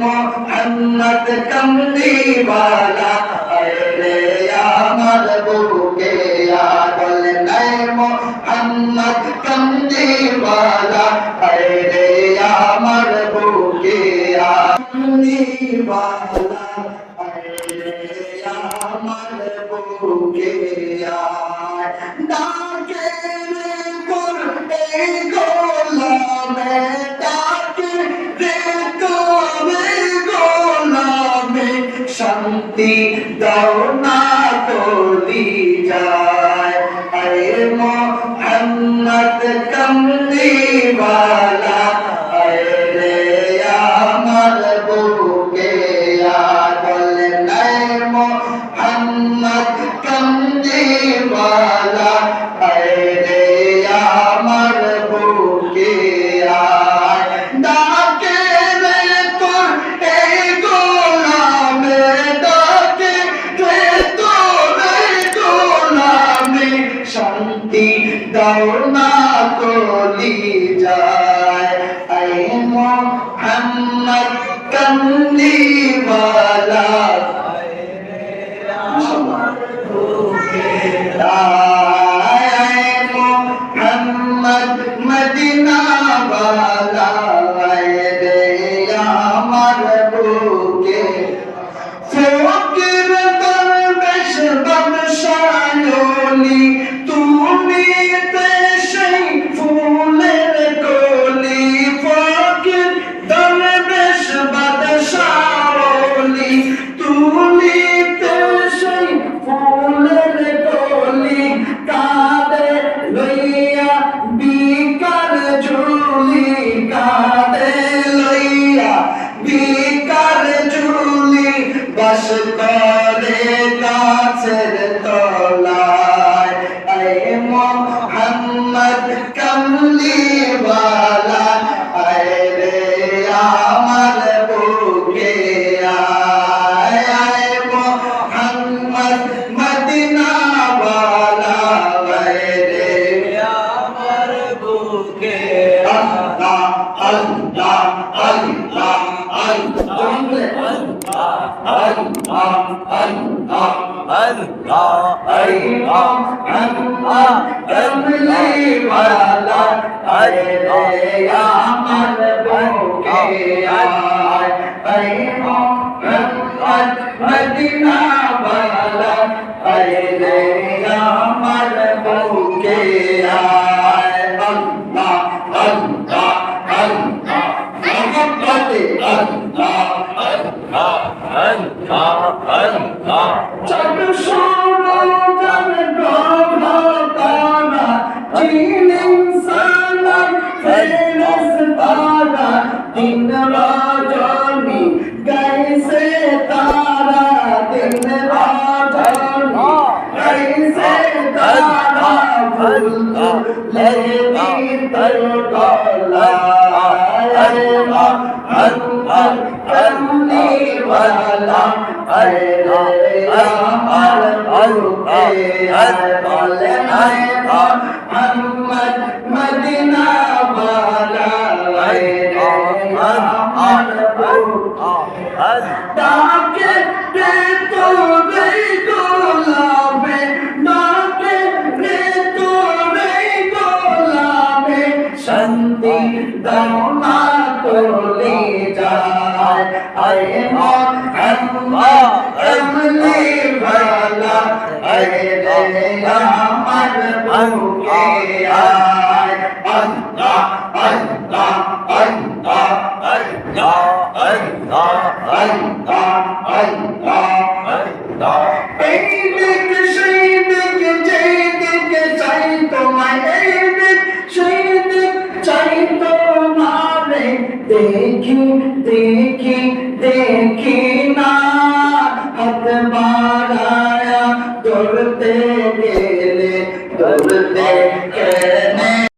মোহাম্মদ কমলি বালা রে আমার বুকে আগল নাই মোহাম্মদ কমলি বালা রে আমার বুকে আগল শান্তি দাও না কলি যায় আরে মোহাম্মদ কমলি वाला শান্তি দাও না কলি যায়। আই মোহাম্মদ কমলি তরে কাছের তলায়। আয় মোহাম্মদ কমলিওয়ালা, আয় রে আমার বুকে আয়। আয় মোহাম্মদ মদিনাওয়ালা, আয় রে আমার বুকে আল্লাহ আল্লাহ আল্লাহ আল্লাহ। الله الله الله الله الله تملي ولا الله يا ملبوك يا أيها من قد مدنا ولا أيها ملبوك يا আল্লাহ আল্লাহ চল শোনো তব গাভানা জিন ইনসান ফেরস পারা দিন রাজানি গাইসে তারা দিন রাজানি গাইসে তারা ভুল তো লেনি তর अल्लाह अल्लाह करने वाला अल्लाह अल्लाह अल्लाह मोहम्मद मदीना वाला अल्लाह Don't করলে যায় আরে মা আম্মা আমলি ভালা আরে রে আমার বুকে আয় আল্লাহ আল্লাহ আল্লাহ আল্লাহ আল্লাহ আল্লাহ देखी देखी देखी